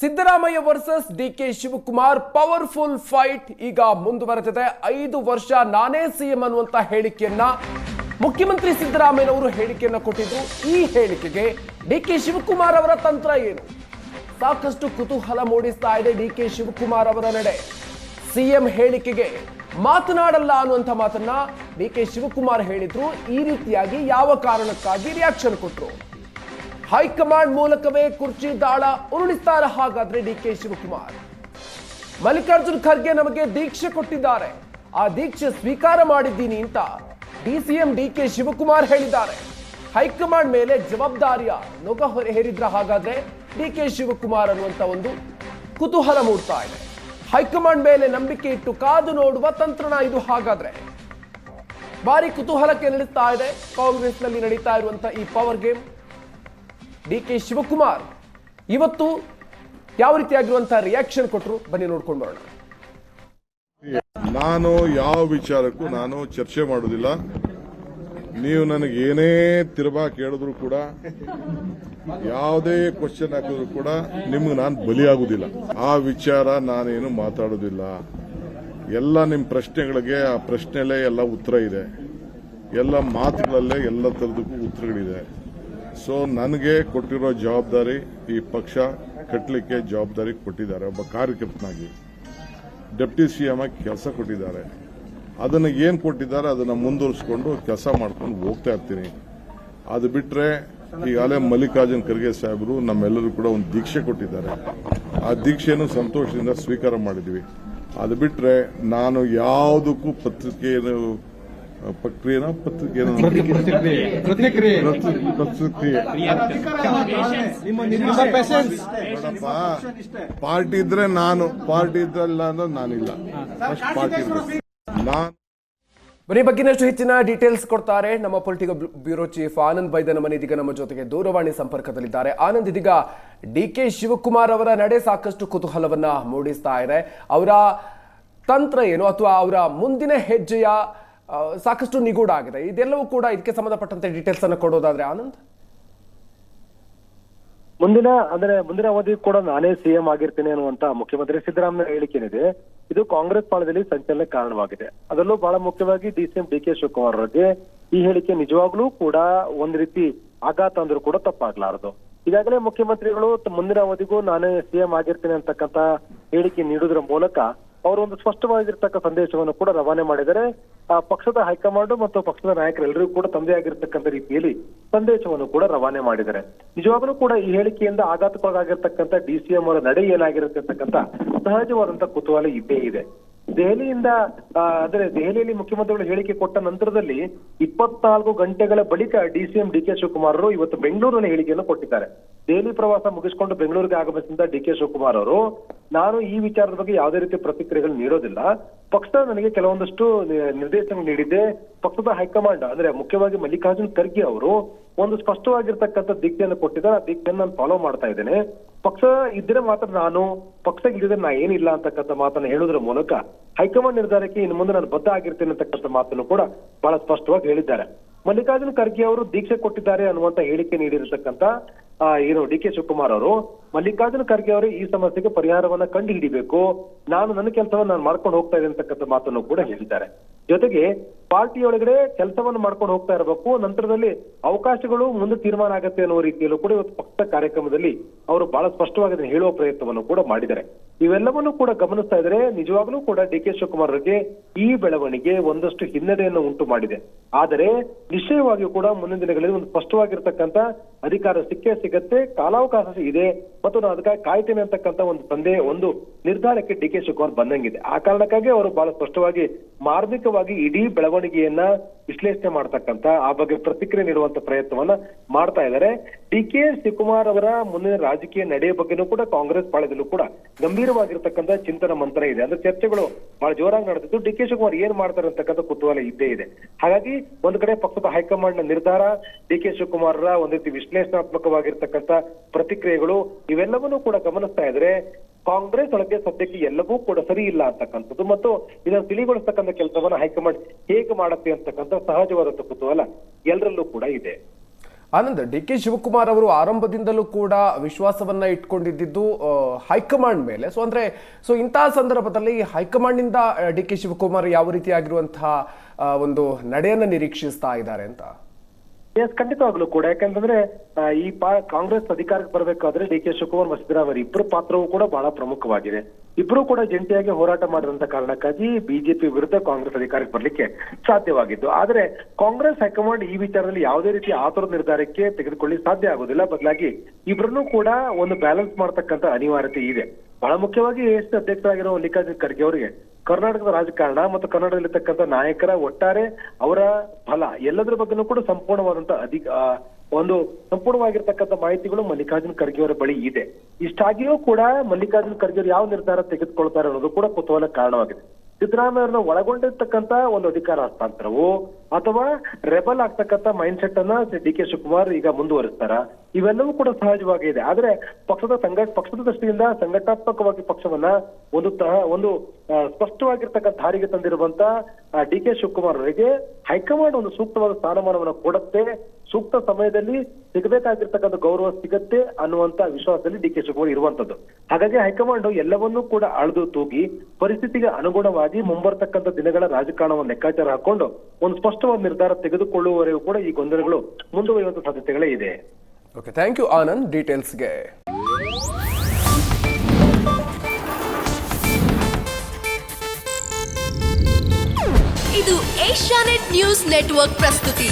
Siddaramaiah versus D K Shivakumar powerful fight ಈಗ ಮುಂದುವರೆದಿದೆ. ಐದು ವರ್ಷ ನಾನೇ ಸಿಎಂ ಅನ್ನುವಂತ ಹೇಳಿಕೆಯನ್ನ ಮುಖ್ಯಮಂತ್ರಿ ಸಿದ್ದರಾಮಯ್ಯನವರು ಹೇಳಿಕೆಯನ್ನ ಕೊಟ್ಟಿದ್ರು. ಈ ಹೇಳಿಕೆಗೆ ಡಿ ಕೆ ಶಿವಕುಮಾರ್ ಅವರ ತಂತ್ರ ಏನು? ಸಾಕಷ್ಟು ಕುತೂಹಲ ಮೂಡಿಸ್ತಾ ಇದೆ ಡಿ ಕೆ ಶಿವಕುಮಾರ್ ಅವರ ನಡೆ. ಸಿಎಂ ಹೇಳಿಕೆಗೆ ಮಾತನಾಡಲ್ಲ ಅನ್ನುವಂಥ ಮಾತನ್ನ ಡಿ ಕೆ ಶಿವಕುಮಾರ್ ಹೇಳಿದ್ರು. ಈ ರೀತಿಯಾಗಿ ಯಾವ ಕಾರಣಕ್ಕಾಗಿ ರಿಯಾಕ್ಷನ್ ಕೊಟ್ಟರು ಹೈಕಮಾಂಡ್ ಮೂಲಕವೇ ಕುರ್ಚಿ ದಾಳ ಉರುಳಿಸ್ತಾರ ಹಾಗಾದ್ರೆ ಡಿ ಕೆ ಶಿವಕುಮಾರ್. ಮಲ್ಲಿಕಾರ್ಜುನ್ ಖರ್ಗೆ ನಮಗೆ ದೀಕ್ಷೆ ಕೊಟ್ಟಿದ್ದಾರೆ. ಆ ದೀಕ್ಷೆ ಸ್ವೀಕಾರ ಮಾಡಿದ್ದೀನಿ ಅಂತ ಡಿಸಿಎಂ ಡಿ ಕೆ ಶಿವಕುಮಾರ್ ಹೇಳಿದ್ದಾರೆ. ಹೈಕಮಾಂಡ್ ಮೇಲೆ ಜವಾಬ್ದಾರಿಯ ನೊಗ ಹೊರೆ ಹೇರಿದ್ರ ಹಾಗಾದ್ರೆ ಡಿ ಕೆ ಶಿವಕುಮಾರ್ ಅನ್ನುವಂತ ಒಂದು ಕುತೂಹಲ ಮೂಡ್ತಾ ಇದೆ. ಹೈಕಮಾಂಡ್ ಮೇಲೆ ನಂಬಿಕೆ ಇಟ್ಟು ಕಾದು ನೋಡುವ ತಂತ್ರಣ ಇದು ಹಾಗಾದ್ರೆ. ಭಾರಿ ಕುತೂಹಲಕ್ಕೆ ನಡೆಸ್ತಾ ಇದೆ. ಕಾಂಗ್ರೆಸ್ನಲ್ಲಿ ನಡೀತಾ ಇರುವಂತಹ ಈ power game D K Shivakumar. ಇವತ್ತು ಯಾವ ರೀತಿಯಾಗಿರುವಂತಹ ರಿಯಾಕ್ಷನ್ ಕೊಟ್ಟರು ಬನ್ನಿ ನೋಡ್ಕೊಂಡು ಬರೋಣ. ನಾನು ಯಾವ ವಿಚಾರಕ್ಕೂ ನಾನು ಚರ್ಚೆ ಮಾಡುವುದಿಲ್ಲ ನೀವು ನನಗೆ ಏನೇ ತಿರುಬಾ ಕೇಳಿದ್ರು ಕೂಡ, ಯಾವುದೇ ಕ್ವಶನ್ ಹಾಕಿದ್ರು ಕೂಡ ನಿಮ್ಗೆ ನಾನು ಬಲಿಯಾಗುವುದಿಲ್ಲ. ಆ ವಿಚಾರ ನಾನೇನು ಮಾತಾಡೋದಿಲ್ಲ ಎಲ್ಲ ನಿಮ್ಮ ಪ್ರಶ್ನೆಗಳಿಗೆ, ಆ ಪ್ರಶ್ನೆಲೇ ಎಲ್ಲ ಉತ್ತರ ಇದೆ. ಎಲ್ಲ ಮಾತುಗಳಲ್ಲೇ ಎಲ್ಲ ಥರದಕ್ಕೂ ಉತ್ತರಗಳಿದೆ. ಸೊ ನನಗೆ ಕೊಟ್ಟಿರೋ ಜವಾಬ್ದಾರಿ ಈ ಪಕ್ಷ ಕಟ್ಟಲಿಕ್ಕೆ ಜವಾಬ್ದಾರಿ ಕೊಟ್ಟಿದ್ದಾರೆ. ಒಬ್ಬ ಕಾರ್ಯಕರ್ತನಾಗಿ ಡೆಪ್ಟಿ ಸಿ ಎಂ ಆಗಿ ಕೆಲಸ ಕೊಟ್ಟಿದ್ದಾರೆ. ಅದನ್ನು ಏನು ಕೊಟ್ಟಿದ್ದಾರೆ ಅದನ್ನು ಮುಂದುವರಿಸ್ಕೊಂಡು ಕೆಲಸ ಮಾಡ್ಕೊಂಡು ಹೋಗ್ತಾ ಇರ್ತೀನಿ. ಅದು ಬಿಟ್ಟರೆ ಈಗಾಗಲೇ ಮಲ್ಲಿಕಾರ್ಜುನ್ ಖರ್ಗೆ ಸಾಹೇಬರು ನಮ್ಮೆಲ್ಲರೂ ಕೂಡ ಒಂದು ದೀಕ್ಷೆ ಕೊಟ್ಟಿದ್ದಾರೆ. ಆ ದೀಕ್ಷೆಯನ್ನು ಸಂತೋಷದಿಂದ ಸ್ವೀಕಾರ ಮಾಡಿದ್ವಿ. ಅದು ಬಿಟ್ಟರೆ ನಾನು ಯಾವುದಕ್ಕೂ ಪತ್ರಿಕೆಯನ್ನು ಪ್ರಕ್ರಿಯೆನ ಪತ್ರಿಕೆಯನ್ನು ಪ್ರತಿಕ್ರಿಯೆ. ಪ್ರತಿಕ್ರಿಯೆ. ನೋಡಪ್ಪ ಪಾರ್ಟಿ ಇದ್ರೆ ನಾನು ಪಾರ್ಟಿ ಇದ್ರಲ್ಲ ಅಂದ್ರೆ ನಾನಿಲ್ಲ. ಪಾರ್ಟಿ ನಾನು ಬನ್ನಿ ಬಗ್ಗಿನಷ್ಟು ಹೆಚ್ಚಿನ ಡೀಟೇಲ್ಸ್ ಕೊಡ್ತಾರೆ. ನಮ್ಮ political bureau chief Anand Baidanamani ಇದೀಗ ನಮ್ಮ ಜೊತೆಗೆ ದೂರವಾಣಿ ಸಂಪರ್ಕದಲ್ಲಿದ್ದಾರೆ. ಆನಂದ್ ಇದೀಗ ಡಿ ಕೆ ಶಿವಕುಮಾರ್ ಅವರ ನಡೆ ಸಾಕಷ್ಟು ಕುತೂಹಲವನ್ನ ಮೂಡಿಸ್ತಾ ಇದೆ. ಅವರ ತಂತ್ರ ಏನು ಅಥವಾ ಅವರ ಮುಂದಿನ ಹೆಜ್ಜೆಯ ಸಾಕಷ್ಟು ನಿಗೂಢ ಆಗಿದೆ. ಇದೆಲ್ಲವೂ ಕೂಡ ಇದಕ್ಕೆ ಸಂಬಂಧಪಟ್ಟಂತೆ ಡೀಟೇಲ್ಸ್ ಅನ್ನು ಕೊಡೋದಾದ್ರೆ ಆನಂದ್? ಮುಂದಿನ, ಅಂದ್ರೆ ಮುಂದಿನ ಅವಧಿ ಕೂಡ ನಾನೇ ಸಿಎಂ ಆಗಿರ್ತೇನೆ ಅನ್ನುವಂತ ಮುಖ್ಯಮಂತ್ರಿ ಸಿದ್ದರಾಮಯ್ಯ ಹೇಳಿಕೆ ಏನಿದೆ, ಇದು ಕಾಂಗ್ರೆಸ್ ಪಾಳದಲ್ಲಿ ಸಂಚಲನ ಕಾರಣವಾಗಿದೆ. ಅದರಲ್ಲೂ ಬಹಳ ಮುಖ್ಯವಾಗಿ D DCM D K Shivakumar ಅವರಿಗೆ ಈ ಹೇಳಿಕೆ ನಿಜವಾಗ್ಲೂ ಕೂಡ ಒಂದ್ ರೀತಿ ಆಘಾತ ಅಂದ್ರೂ ಕೂಡ ತಪ್ಪಾಗ್ಲಾರದು. ಈಗಾಗಲೇ ಮುಖ್ಯಮಂತ್ರಿಗಳು ಮುಂದಿನ ಅವಧಿಗೂ ನಾನೇ ಸಿಎಂ ಆಗಿರ್ತೇನೆ ಅಂತಕ್ಕಂತ ಹೇಳಿಕೆ ನೀಡುವುದರ ಮೂಲಕ ಅವರು ಒಂದು ಸ್ಪಷ್ಟವಾಗಿರ್ತಕ್ಕ ಸಂದೇಶವನ್ನು ಕೂಡ ರವಾನೆ ಮಾಡಿದರೆ, ಆ ಪಕ್ಷದ ಹೈಕಮಾಂಡ್ ಮತ್ತು ಪಕ್ಷದ ನಾಯಕರೆಲ್ಲರಿಗೂ ಕೂಡ ತಂದೆ ಆಗಿರ್ತಕ್ಕಂಥ ರೀತಿಯಲ್ಲಿ ಸಂದೇಶವನ್ನು ಕೂಡ ರವಾನೆ ಮಾಡಿದ್ದಾರೆ ನಿಜವಾಗ್ಲೂ ಕೂಡ ಈ ಹೇಳಿಕೆಯಿಂದ ಆಘಾತಕ್ಕೊಳಗಾಗಿರ್ತಕ್ಕಂಥ ಡಿಸಿಎಂ ಅವರ ನಡೆ ಏನಾಗಿರತಕ್ಕಂಥ ಸಹಜವಾದಂತ ಕುತೂಹಲ ಇದ್ದೇ ಇದೆ. ದೆಹಲಿಯಿಂದ ಅಂದ್ರೆ ದೆಹಲಿಯಲ್ಲಿ ಮುಖ್ಯಮಂತ್ರಿಗಳು ಹೇಳಿಕೆ ಕೊಟ್ಟ ನಂತರದಲ್ಲಿ ಇಪ್ಪತ್ನಾಲ್ಕು ಗಂಟೆಗಳ ಬಳಿಕ ಡಿಸಿಎಂ ಡಿ ಕೆ ಶಿವಕುಮಾರ್ ಅವರು ಇವತ್ತು ಬೆಂಗಳೂರಿನಲ್ಲಿ ಹೇಳಿಕೆಯನ್ನು ಕೊಟ್ಟಿದ್ದಾರೆ. ದೆಹಲಿ ಪ್ರವಾಸ ಮುಗಿಸಿಕೊಂಡು ಬೆಂಗಳೂರಿಗೆ ಆಗಮಿಸಿದ ಡಿ ಕೆ ಶಿವಕುಮಾರ್ ಅವರು, ನಾನು ಈ ವಿಚಾರದ ಬಗ್ಗೆ ಯಾವುದೇ ರೀತಿ ಪ್ರತಿಕ್ರಿಯೆಗಳು ನೀಡೋದಿಲ್ಲ. ಪಕ್ಷ ನನಗೆ ಕೆಲವೊಂದಷ್ಟು ನಿರ್ದೇಶನ ನೀಡಿದೆ ಪಕ್ಷದ ಹೈಕಮಾಂಡ್, ಅಂದ್ರೆ ಮುಖ್ಯವಾಗಿ ಮಲ್ಲಿಕಾರ್ಜುನ್ ಖರ್ಗೆ ಅವರು ಒಂದು ಸ್ಪಷ್ಟವಾಗಿರ್ತಕ್ಕಂಥ ದಿಕ್ಕಿಯನ್ನು ಕೊಟ್ಟಿದ್ದಾರೆ. ಆ ದೀಕ್ಷೆಯನ್ನು ನಾನು ಫಾಲೋ ಮಾಡ್ತಾ ಇದ್ದೇನೆ. ಪಕ್ಷ ಇದ್ರೆ ಮಾತ್ರ ನಾನು, ಪಕ್ಷ ಇಲ್ಲದ್ರೆ ನಾ ಏನಿಲ್ಲ ಅಂತಕ್ಕಂಥ ಮಾತನ್ನ ಹೇಳೋದ್ರ ಮೂಲಕ ಹೈಕಮಾಂಡ್ ನಿರ್ಧಾರಕ್ಕೆ ಇನ್ನು ಮುಂದೆ ನಾನು ಬದ್ಧ ಆಗಿರ್ತೇನೆ ಅಂತಕ್ಕಂಥ ಮಾತನ್ನು ಕೂಡ ಬಹಳ ಸ್ಪಷ್ಟವಾಗಿ ಹೇಳಿದ್ದಾರೆ. ಮಲ್ಲಿಕಾರ್ಜುನ್ ಖರ್ಗೆ ಅವರು ದೀಕ್ಷೆ ಕೊಟ್ಟಿದ್ದಾರೆ ಅನ್ನುವಂತ ಹೇಳಿಕೆ ನೀಡಿರತಕ್ಕಂತ ಏನು, ಡಿ ಕೆ ಶಿವಕುಮಾರ್ ಅವರು, ಮಲ್ಲಿಕಾರ್ಜುನ ಖರ್ಗೆ ಅವರು ಈ ಸಮಸ್ಯೆಗೆ ಪರಿಹಾರವನ್ನ ಕಂಡು ಹಿಡಿಬೇಕು. ನಾನು ನನ್ನ ಕೆಲಸವನ್ನು ನಾನು ಮಾಡ್ಕೊಂಡು ಹೋಗ್ತಾ ಇದ್ದೇನೆ ಅಂತಕ್ಕಂಥ ಮಾತನ್ನು ಕೂಡ ಹೇಳಿದ್ದಾರೆ. ಜೊತೆಗೆ ಪಾರ್ಟಿ ಒಳಗಡೆ ಕೆಲಸವನ್ನು ಮಾಡ್ಕೊಂಡು ಹೋಗ್ತಾ ಇರಬೇಕು. ನಂತರದಲ್ಲಿ ಅವಕಾಶಗಳು ಮುಂದೆ ತೀರ್ಮಾನ ಆಗುತ್ತೆ ಅನ್ನೋ ರೀತಿಯಲ್ಲೂ ಕೂಡ ಇವತ್ತು ಪಕ್ಷದ ಕಾರ್ಯಕ್ರಮದಲ್ಲಿ ಅವರು ಬಹಳ ಸ್ಪಷ್ಟವಾಗಿ ಹೇಳುವ ಪ್ರಯತ್ನವನ್ನು ಕೂಡ ಮಾಡಿದ್ದಾರೆ. ಇವೆಲ್ಲವನ್ನು ಕೂಡ ಗಮನಿಸ್ತಾ ಇದ್ರೆ ನಿಜವಾಗ್ಲೂ ಕೂಡ ಡಿ ಕೆ ಶಿವಕುಮಾರ್ ಅವರಿಗೆ ಈ ಬೆಳವಣಿಗೆ ಒಂದಷ್ಟು ಹಿನ್ನಡೆಯನ್ನು ಉಂಟು ಮಾಡಿದೆ. ಆದರೆ ನಿಶ್ಚಯವಾಗಿಯೂ ಕೂಡ ಮುಂದಿನ ದಿನಗಳಲ್ಲಿ ಒಂದು ಸ್ಪಷ್ಟವಾಗಿರ್ತಕ್ಕಂಥ ಅಧಿಕಾರ ಸಿಕ್ಕೇ ಸಿಗತ್ತೆ, ಕಾಲಾವಕಾಶ ಇದೆ ಮತ್ತು ನಾನು ಅದಕ್ಕಾಗಿ ಕಾಯ್ತೇನೆ ಅಂತಕ್ಕಂಥ ಒಂದು ತಂದೆ, ಒಂದು ನಿರ್ಧಾರಕ್ಕೆ ಡಿ ಕೆ ಶಿವಕುಮಾರ್ ಬಂದಂಗಿದೆ. ಆ ಕಾರಣಕ್ಕಾಗಿ ಅವರು ಬಹಳ ಸ್ಪಷ್ಟವಾಗಿ, ಮಾರ್ಮಿಕವಾಗಿ ಇಡೀ ಬೆಳವಣಿಗೆಯನ್ನ ವಿಶ್ಲೇಷಣೆ ಮಾಡ್ತಕ್ಕಂಥ, ಆ ಬಗ್ಗೆ ಪ್ರತಿಕ್ರಿಯೆ ನೀಡುವಂತ ಪ್ರಯತ್ನವನ್ನ ಮಾಡ್ತಾ ಇದ್ದಾರೆ. ಡಿ ಕೆ ಶಿವಕುಮಾರ್ ಅವರ ಮುಂದಿನ ರಾಜಕೀಯ ನಡೆಯ ಬಗ್ಗೆನೂ ಕೂಡ ಕಾಂಗ್ರೆಸ್ ಪಾಳ್ಯದಲ್ಲೂ ಕೂಡ ಗಂಭೀರವಾಗಿರ್ತಕ್ಕಂಥ ಚಿಂತನ ಮಂತ್ರ ಇದೆ. ಅಂದ್ರೆ ಚರ್ಚೆಗಳು ಬಹಳ ಜೋರಾಗಿ ನಡೆದಿದ್ದು ಡಿ ಕೆ ಶಿವಕುಮಾರ್ ಏನ್ ಮಾಡ್ತಾರೆ ಅಂತಕ್ಕಂಥ ಕುತೂಹಲ ಇದ್ದೇ ಇದೆ. ಹಾಗಾಗಿ ಒಂದು ಕಡೆ ಪಕ್ಷದ ಹೈಕಮಾಂಡ್ನ ನಿರ್ಧಾರ ಡಿ ಕೆ ಶಿವಕುಮಾರ್ ಒಂದ್ ರೀತಿ ವಿಶ್ಲೇಷಣಾತ್ಮಕವಾಗಿರ್ತಕ್ಕಂಥ ಪ್ರತಿಕ್ರಿಯೆಗಳು ಇವೆಲ್ಲವನ್ನೂ ಕೂಡ ಗಮನಿಸ್ತಾ ಇದ್ರೆ ಕಾಂಗ್ರೆಸ್ ಒಳಗೆ ಸದ್ಯಕ್ಕೆ ಎಲ್ಲವೂ ಕೂಡ ಸರಿ ಇಲ್ಲ ಅಂತಕ್ಕಂಥದ್ದು. ಮತ್ತು ಇದನ್ನು ತಿಳಿಗೊಳಿಸ್ತಕ್ಕಂಥ ಕೆಲಸವನ್ನ ಹೈಕಮಾಂಡ್ ಹೇಗೆ ಮಾಡುತ್ತೆ ಅಂತಕ್ಕಂಥ ಸಹಜವಾದಂತ ಕುತೂಹಲ ಎಲ್ಲರಲ್ಲೂ ಕೂಡ ಇದೆ. ಆನಂದ್ ಡಿ ಕೆ ಶಿವಕುಮಾರ್ ಅವರು ಆರಂಭದಿಂದಲೂ ಕೂಡ ವಿಶ್ವಾಸವನ್ನ ಇಟ್ಕೊಂಡಿದ್ದು ಹೈಕಮಾಂಡ್ ಮೇಲೆ. ಸೊ ಅಂದ್ರೆ ಸೊ ಇಂತಹ ಸಂದರ್ಭದಲ್ಲಿ ಹೈಕಮಾಂಡ್ನಿಂದ ಡಿ ಕೆ ಶಿವಕುಮಾರ್ ಯಾವ ರೀತಿಯಾಗಿರುವಂತಹ ಒಂದು ನಡೆಯನ್ನ ನಿರೀಕ್ಷಿಸ್ತಾ ಇದ್ದಾರೆ ಅಂತ? ಎಸ್ ಖಂಡಿತವಾಗ್ಲೂ ಕೂಡ. ಯಾಕಂತಂದ್ರೆ ಈ ಪಾ, ಕಾಂಗ್ರೆಸ್ ಅಧಿಕಾರಕ್ಕೆ ಬರಬೇಕಾದ್ರೆ ಡಿ ಕೆ ಶಿವಕುಮಾರ್ ಮತ್ತು ಸಿದ್ದರಾಮಯ್ಯ ಇಬ್ಬರು ಪಾತ್ರವೂ ಕೂಡ ಬಹಳ ಪ್ರಮುಖವಾಗಿದೆ. ಇಬ್ಬರು ಕೂಡ ಜಂಟಿಯಾಗಿ ಹೋರಾಟ ಮಾಡಿದಂತ ಕಾರಣಕ್ಕಾಗಿ ಬಿಜೆಪಿ ವಿರುದ್ಧ ಕಾಂಗ್ರೆಸ್ ಅಧಿಕಾರಕ್ಕೆ ಬರ್ಲಿಕ್ಕೆ ಸಾಧ್ಯವಾಗಿದ್ದು ಆದ್ರೆ ಕಾಂಗ್ರೆಸ್ ಹೈಕಮಾಂಡ್ ಈ ವಿಚಾರದಲ್ಲಿ ಯಾವುದೇ ರೀತಿ ಆತುರ ನಿರ್ಧಾರಕ್ಕೆ ತೆಗೆದುಕೊಳ್ಳಿ ಸಾಧ್ಯ ಆಗೋದಿಲ್ಲ ಬದಲಾಗಿ ಇಬ್ಬರನ್ನೂ ಕೂಡ ಒಂದು ಬ್ಯಾಲೆನ್ಸ್ ಮಾಡತಕ್ಕಂತ ಅನಿವಾರ್ಯತೆ ಇದೆ. ಬಹಳ ಮುಖ್ಯವಾಗಿ ಎಸ್ ಅಧ್ಯಕ್ಷರಾಗಿರೋ ಮಲ್ಲಿಕಾರ್ಜುನ್ ಖರ್ಗೆ ಅವರಿಗೆ ಕರ್ನಾಟಕದ ರಾಜಕಾರಣ ಮತ್ತು ಕನ್ನಡದಲ್ಲಿರ್ತಕ್ಕಂಥ ನಾಯಕರ ಒಟ್ಟಾರೆ ಅವರ ಫಲ ಎಲ್ಲದರ ಬಗ್ಗೆನೂ ಕೂಡ ಸಂಪೂರ್ಣವಾದಂತ ಅಧಿಕ ಒಂದು ಸಂಪೂರ್ಣವಾಗಿರ್ತಕ್ಕಂಥ ಮಾಹಿತಿಗಳು ಮಲ್ಲಿಕಾರ್ಜುನ್ ಖರ್ಗೆ ಅವರ ಬಳಿ ಇದೆ. ಇಷ್ಟಾಗಿಯೂ ಕೂಡ ಮಲ್ಲಿಕಾರ್ಜುನ್ ಖರ್ಗೆ ಅವರು ಯಾವ ನಿರ್ಧಾರ ತೆಗೆದುಕೊಳ್ತಾರೆ ಅನ್ನೋದು ಕೂಡ ಕುತೂಹಲ ಕಾರಣವಾಗಿದೆ. ಸಿದ್ದರಾಮಯ್ಯರನ್ನ ಒಳಗೊಂಡಿರ್ತಕ್ಕಂತ ಒಂದು ಅಧಿಕಾರ ಹಸ್ತಾಂತರವು ಅಥವಾ ರೆಬಲ್ ಆಗ್ತಕ್ಕಂಥ ಮೈಂಡ್ ಸೆಟ್ ಅನ್ನ ಡಿ ಕೆ ಶಿವಕುಮಾರ್ ಈಗ ಮುಂದುವರಿಸ್ತಾರ? ಇವೆಲ್ಲವೂ ಕೂಡ ಸಹಜವಾಗಿ ಇದೆ. ಆದ್ರೆ ಪಕ್ಷದ ಸಂಘ, ಪಕ್ಷದ ದೃಷ್ಟಿಯಿಂದ ಸಂಘಟನಾತ್ಮಕವಾಗಿ ಪಕ್ಷವನ್ನ ಒಂದು ಒಂದು ಸ್ಪಷ್ಟವಾಗಿರ್ತಕ್ಕಂಥ ಹಾರಿಗೆ ತಂದಿರುವಂತ ಡಿ ಕೆ ಶಿವಕುಮಾರ್ ಅವರಿಗೆ ಹೈಕಮಾಂಡ್ ಒಂದು ಸೂಕ್ತವಾದ ಸ್ಥಾನಮಾನವನ್ನು ಕೊಡುತ್ತೆ ಸೂಕ್ತ ಸಮಯದಲ್ಲಿ ಸಿಗಬೇಕಾಗಿರ್ತಕ್ಕಂಥ ಗೌರವ ಸಿಗತ್ತೆ ಅನ್ನುವಂತ ವಿಶ್ವಾಸದಲ್ಲಿ ಡಿ ಕೆ ಶಿವಕುಮಾರ್ ಇರುವಂತದ್ದು ಹಾಗಾಗಿ ಹೈಕಮಾಂಡ್ ಎಲ್ಲವನ್ನೂ ಕೂಡ ಅಳೆದು ತೂಗಿ ಪರಿಸ್ಥಿತಿಗೆ ಅನುಗುಣವಾಗಿ ಮುಂಬರ್ತಕ್ಕಂಥ ದಿನಗಳ ರಾಜಕಾರಣವನ್ನು ಲೆಕ್ಕಾಚಾರ ಹಾಕೊಂಡು ಒಂದು ಸ್ಪಷ್ಟವಾದ ನಿರ್ಧಾರ ತೆಗೆದುಕೊಳ್ಳುವವರೆಗೂ ಕೂಡ ಈ ಗೊಂದಲಗಳು ಮುಂದುವರಿಯುವಂತ ಸಾಧ್ಯತೆಗಳೇ ಇದೆ. ಓಕೆ ಥ್ಯಾಂಕ್ ಯು ಆನಂದ್ ಡೀಟೇಲ್ಸ್ಗೆ ಇದು ಏಷ್ಯಾನೆಟ್ ನ್ಯೂಸ್ ನೆಟ್ವರ್ಕ್ ಪ್ರಸ್ತುತಿ.